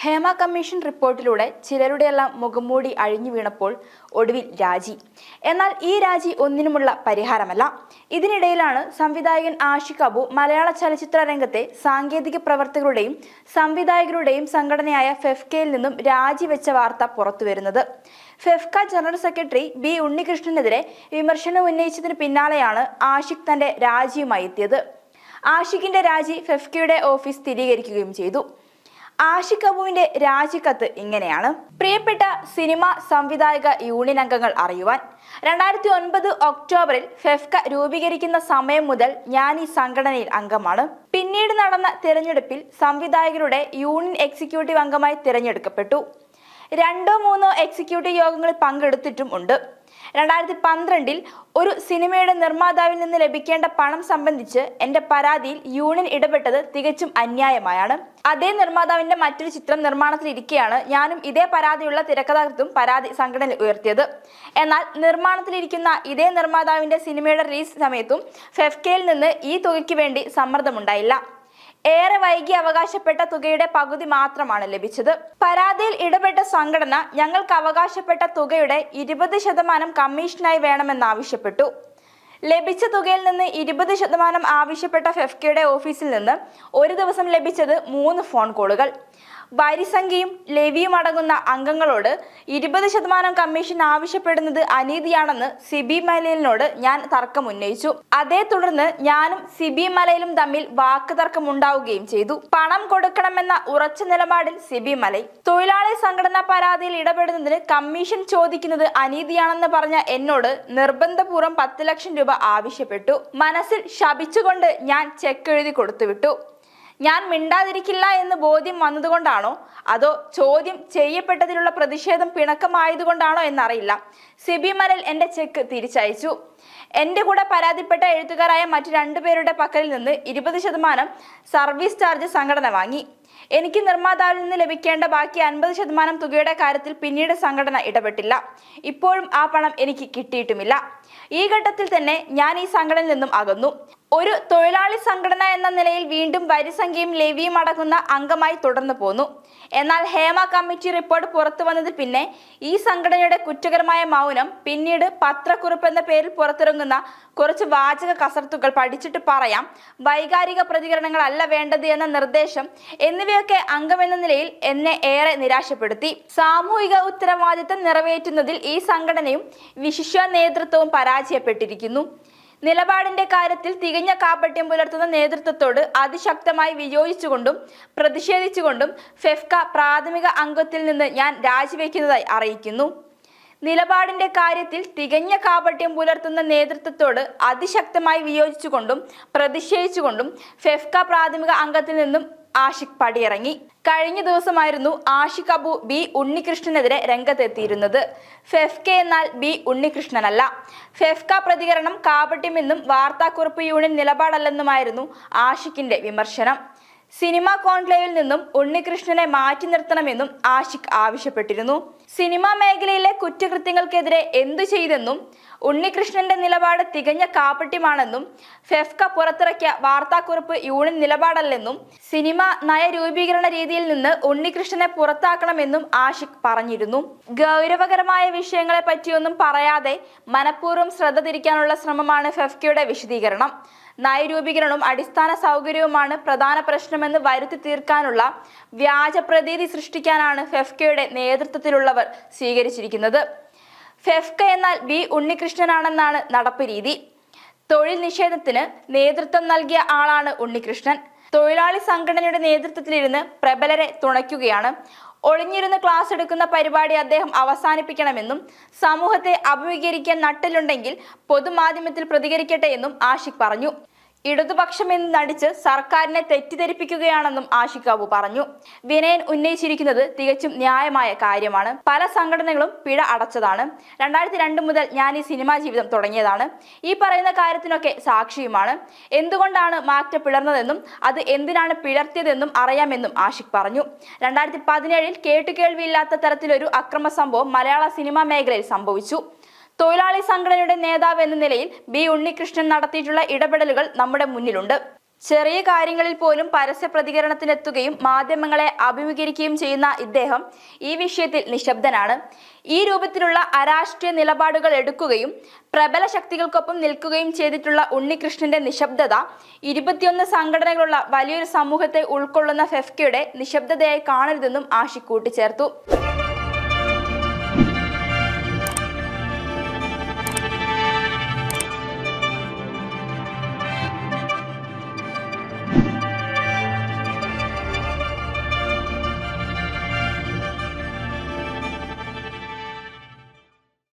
Hema commission റിപ്പോർട്ടിലൂടെ ചിലരുടെയെല്ലാം മുഖംമൂടി അഴിഞ്ഞു വീണപ്പോൾ ഒടുവിൽ രാജി. എന്നാൽ ഈ രാജി ഒന്നിനുമുള്ള പരിഹാരമല്ല. ഇതിനിടയിലാണ് സംവിധായകൻ ആഷിഖ് അബു മലയാള ചലച്ചിത്ര രംഗത്തെ സാങ്കേതിക പ്രവർത്തകരുടെയും സംവിധായകരുടെയും സംഘടനയായ ഫെഫ്കയിൽ നിന്നും രാജിവെച്ച വാർത്ത പുറത്തുവരുന്നത്. ഫെഫ്ക ജനറൽ സെക്രട്ടറി ബി ഉണ്ണികൃഷ്ണനെതിരെ വിമർശനം ഉന്നയിച്ചതിന് പിന്നാലെയാണ് ആഷിഖ് തന്റെ രാജിയുമായി എത്തിയത്. ആഷിഖിന്റെ രാജി ഫെഫ്കയുടെ ഓഫീസ് സ്ഥിരീകരിക്കുകയും ചെയ്തു. ആഷിഖ് അബുവിന്റെ രാജിക്കത്ത് ഇങ്ങനെയാണ്. പ്രിയപ്പെട്ട സിനിമ സംവിധായക യൂണിയൻ അംഗങ്ങൾ അറിയുവാൻ രണ്ടായിരത്തി ഒൻപത് ഒക്ടോബറിൽ ഫെഫ്ക രൂപീകരിക്കുന്ന സമയം മുതൽ ഞാൻ ഈ സംഘടനയിൽ അംഗമാണ്. പിന്നീട് നടന്ന തിരഞ്ഞെടുപ്പിൽ സംവിധായകരുടെ യൂണിയൻ എക്സിക്യൂട്ടീവ് അംഗമായി തിരഞ്ഞെടുക്കപ്പെട്ടു. രണ്ടോ മൂന്നോ എക്സിക്യൂട്ടീവ് യോഗങ്ങളിൽ പങ്കെടുത്തിട്ടും ഉണ്ട്. രണ്ടായിരത്തി പന്ത്രണ്ടിൽ ഒരു സിനിമയുടെ നിർമ്മാതാവിൽ നിന്ന് ലഭിക്കേണ്ട പണം സംബന്ധിച്ച് എന്റെ പരാതിയിൽ യൂണിയൻ ഇടപെട്ടത് തികച്ചും അന്യായമായാണ്. അതേ നിർമ്മാതാവിന്റെ മറ്റൊരു ചിത്രം നിർമ്മാണത്തിലിരിക്കെയാണ് ഞാനും ഇതേ പരാതിയുള്ള തിരക്കഥാകൃത്തും പരാതി സംഘടന ഉയർത്തിയത്. എന്നാൽ നിർമ്മാണത്തിലിരിക്കുന്ന ഇതേ നിർമ്മാതാവിന്റെ സിനിമയുടെ റിലീസ് സമയത്തും ഫെഫ്കയിൽ നിന്ന് ഈ തുകയ്ക്ക് വേണ്ടി സമ്മർദ്ദമുണ്ടായില്ല. ഏറെ വൈകി അവകാശപ്പെട്ട തുകയുടെ പകുതി മാത്രമാണ് ലഭിച്ചത്. പരാതിയിൽ ഇടപെട്ട സംഘടന ഞങ്ങൾക്ക് അവകാശപ്പെട്ട തുകയുടെ ഇരുപത് ശതമാനം കമ്മീഷനായി വേണമെന്നാവശ്യപ്പെട്ടു ലഭിച്ച തുകയിൽ നിന്ന് ഇരുപത് ശതമാനം ആവശ്യപ്പെട്ട ഫെഫ്കയുടെ ഓഫീസിൽ നിന്ന് ഒരു ദിവസം ലഭിച്ചത് മൂന്ന് ഫോൺ കോളുകൾ. വരിസംഖ്യയും ലെവിയും അടങ്ങുന്ന അംഗങ്ങളോട് ഇരുപത് ശതമാനം കമ്മീഷൻ ആവശ്യപ്പെടുന്നത് അനീതിയാണെന്ന് സിബി മലയിലിനോട് ഞാൻ തർക്കം ഉന്നയിച്ചു. അതേ തുടർന്ന് ഞാനും സിബി മലയിലും തമ്മിൽ വാക്ക് തർക്കമുണ്ടാവുകയും ചെയ്തു. പണം കൊടുക്കണമെന്ന ഉറച്ച നിലപാടിൽ സിബി മലൈ. തൊഴിലാളി സംഘടനാ പരാതിയിൽ ഇടപെടുന്നതിന് കമ്മീഷൻ ചോദിക്കുന്നത് അനീതിയാണെന്ന് പറഞ്ഞ എന്നോട് നിർബന്ധപൂർവം പത്ത് ലക്ഷം രൂപ ആവശ്യപ്പെട്ടു. മനസ്സിൽ ശപിച്ചുകൊണ്ട് ഞാൻ ചെക്ക് എഴുതി കൊടുത്തുവിട്ടു. ഞാൻ മിണ്ടാതിരിക്കില്ല എന്ന് ബോധ്യം വന്നതുകൊണ്ടാണോ? അതോ ചോദ്യം ചെയ്യപ്പെട്ടതിലുള്ള പ്രതിഷേധം പിണക്കമായതുകൊണ്ടാണോ എന്നറിയില്ല. സിബി മലൽ എന്റെ ചെക്ക് തിരിച്ചയച്ചു. എന്റെ കൂടെ പരാതിപ്പെട്ട എഴുത്തുകാരായ മറ്റു രണ്ടുപേരുടെ പക്കലിൽ നിന്ന് ഇരുപത് ശതമാനം സർവീസ് ചാർജ് സംഘടന വാങ്ങി. എനിക്ക് നിർമ്മാതാവിൽ നിന്ന് ലഭിക്കേണ്ട ബാക്കി അൻപത് ശതമാനം തുകയുടെ കാര്യത്തിൽ പിന്നീട് സംഘടന ഇടപെട്ടില്ല. ഇപ്പോഴും ആ പണം എനിക്ക് കിട്ടിയിട്ടുമില്ല. ഈ ഘട്ടത്തിൽ തന്നെ ഞാൻ ഈ സംഘടനയിൽ നിന്നും അകന്നു. ഒരു തൊഴിലാളി സംഘടന എന്ന നിലയിൽ വീണ്ടും വരിസംഖ്യയും ലെവിയും അടങ്ങുന്ന അംഗമായി തുടർന്നു പോന്നു. എന്നാൽ ഹേമ കമ്മിറ്റി റിപ്പോർട്ട് പുറത്തു വന്നതിൽ പിന്നെ ഈ സംഘടനയുടെ കുറ്റകരമായ മൗനം പിന്നീട് പത്രക്കുറിപ്പ് എന്ന പേരിൽ പുറത്തിറങ്ങുന്ന കുറച്ച് വാചക കസർത്തുകൾ പഠിച്ചിട്ട് പറയാം വൈകാരിക പ്രതികരണങ്ങളല്ല വേണ്ടത് എന്ന നിർദ്ദേശം എന്നിവയൊക്കെ അംഗമെന്ന നിലയിൽ എന്നെ ഏറെ നിരാശപ്പെടുത്തി. സാമൂഹിക ഉത്തരവാദിത്തം നിറവേറ്റുന്നതിൽ ഈ സംഘടനയും വിശിഷ്യ നേതൃത്വവും പരാജയപ്പെട്ടിരിക്കുന്നു. നിലപാടിന്റെ കാര്യത്തിൽ തികഞ്ഞ കാപട്യം പുലർത്തുന്ന നേതൃത്വത്തോട് അതിശക്തമായി വിയോജിച്ചുകൊണ്ടും പ്രതിഷേധിച്ചുകൊണ്ടും ഫെഫ്ക പ്രാഥമിക അംഗത്തിൽ നിന്ന് ഞാൻ രാജിവെക്കുന്നതായി അറിയിക്കുന്നു. നിലപാടിന്റെ കാര്യത്തിൽ തികഞ്ഞ കാപട്യം പുലർത്തുന്ന നേതൃത്വത്തോട് അതിശക്തമായി വിയോജിച്ചുകൊണ്ടും പ്രതിഷേധിച്ചുകൊണ്ടും ഫെഫ്ക പ്രാഥമിക അംഗത്തിൽ നിന്നും ആഷിഖ് പടിയിറങ്ങി. കഴിഞ്ഞ ദിവസമായിരുന്നു ആഷിഖ് അബു ബി ഉണ്ണികൃഷ്ണനെതിരെ രംഗത്തെത്തിയിരുന്നത്. ഫെഫ്കെ എന്നാൽ ബി ഉണ്ണികൃഷ്ണനല്ല. ഫെഫ്ക പ്രതികരണം കാപട്യമെന്നും വാർത്താക്കുറിപ്പ് യൂണിയൻ നിലപാടല്ലെന്നുമായിരുന്നു ആഷിഖിന്റെ വിമർശനം. സിനിമാ കോൺക്ലേവിൽ നിന്നും ഉണ്ണികൃഷ്ണനെ മാറ്റി നിർത്തണമെന്നും ആഷിഖ് ആവശ്യപ്പെട്ടിരുന്നു. സിനിമാ മേഖലയിലെ കുറ്റകൃത്യങ്ങൾക്കെതിരെ എന്തു ചെയ്തെന്നും ഉണ്ണികൃഷ്ണന്റെ നിലപാട് തികഞ്ഞ കാപട്യമാണെന്നും ഫെഫ്ക പുറത്തിറക്കിയ വാർത്താക്കുറിപ്പ് യൂണിയൻ നിലപാടല്ലെന്നും സിനിമ നയരൂപീകരണ രീതിയിൽ നിന്ന് ഉണ്ണികൃഷ്ണനെ പുറത്താക്കണമെന്നും ആഷിഖ് പറഞ്ഞിരുന്നു. ഗൗരവകരമായ വിഷയങ്ങളെ പറ്റിയൊന്നും പറയാതെ മനഃപൂർവം ശ്രദ്ധ തിരിക്കാനുള്ള ശ്രമമാണ് ഫെഫ്കയുടെ വിശദീകരണം. നയരൂപീകരണവും അടിസ്ഥാന സൗകര്യവുമാണ് പ്രധാന പ്രശ്നമെന്ന് വരുത്തി തീർക്കാനുള്ള വ്യാജ പ്രതീതി സൃഷ്ടിക്കാനാണ് ഫെഫ്കയുടെ നേതൃത്വത്തിലുള്ളവർ സ്വീകരിച്ചിരിക്കുന്നത്. ഫെഫ്ക എന്നാൽ വി ഉണ്ണികൃഷ്ണനാണെന്നാണ് നടപ്പ് രീതി. തൊഴിൽ നിഷേധത്തിന് നേതൃത്വം നൽകിയ ആളാണ് ഉണ്ണികൃഷ്ണൻ. തൊഴിലാളി സംഘടനയുടെ നേതൃത്വത്തിലിരുന്ന് പ്രബലരെ തുണയ്ക്കുകയാണ്. ഒളിഞ്ഞിരുന്ന് ക്ലാസ് എടുക്കുന്ന പരിപാടി അദ്ദേഹം അവസാനിപ്പിക്കണമെന്നും സമൂഹത്തെ അഭിമുഖീകരിക്കാൻ നട്ടിലുണ്ടെങ്കിൽ പൊതുമാധ്യമത്തിൽ പ്രതികരിക്കട്ടെ എന്നും ആഷിഖ് പറഞ്ഞു. ഇടതുപക്ഷമെന്ന് നടിച്ച് സർക്കാരിനെ തെറ്റിദ്ധരിപ്പിക്കുകയാണെന്നും ആഷിക്കാബു പറഞ്ഞു. വിനയൻ ഉന്നയിച്ചിരിക്കുന്നത് തികച്ചും ന്യായമായ കാര്യമാണ്. പല സംഘടനകളും പിഴ അടച്ചതാണ്. രണ്ടായിരത്തി രണ്ട് മുതൽ ഞാൻ ഈ സിനിമാ ജീവിതം തുടങ്ങിയതാണ്. ഈ പറയുന്ന കാര്യത്തിനൊക്കെ സാക്ഷിയുമാണ്. എന്തുകൊണ്ടാണ് മാറ്റ പിളർന്നതെന്നും അത് എന്തിനാണ് പിളർത്തിയതെന്നും അറിയാമെന്നും ആഷിഖ് പറഞ്ഞു. രണ്ടായിരത്തി പതിനേഴിൽ കേട്ടുകേൾവിയില്ലാത്ത തരത്തിലൊരു അക്രമ സംഭവം മലയാള സിനിമാ മേഖലയിൽ സംഭവിച്ചു. തൊഴിലാളി സംഘടനയുടെ നേതാവ് എന്ന നിലയിൽ ബി ഉണ്ണികൃഷ്ണൻ നടത്തിയിട്ടുള്ള ഇടപെടലുകൾ നമ്മുടെ മുന്നിലുണ്ട്. ചെറിയ കാര്യങ്ങളിൽ പോലും പരസ്യ പ്രതികരണത്തിനെത്തുകയും മാധ്യമങ്ങളെ അഭിമുഖീകരിക്കുകയും ചെയ്യുന്ന ഇദ്ദേഹം ഈ വിഷയത്തിൽ നിശബ്ദനാണ്. ഈ രൂപത്തിലുള്ള അരാഷ്ട്രീയ നിലപാടുകൾ എടുക്കുകയും പ്രബല ശക്തികൾക്കൊപ്പം നിൽക്കുകയും ചെയ്തിട്ടുള്ള ഉണ്ണികൃഷ്ണന്റെ നിശബ്ദത ഇരുപത്തിയൊന്ന് സംഘടനകളുള്ള വലിയൊരു സമൂഹത്തെ ഉൾക്കൊള്ളുന്ന ഫെഫ്കയുടെ നിശബ്ദതയായി കാണരുതെന്നും ആഷി കൂട്ടിച്ചേർത്തു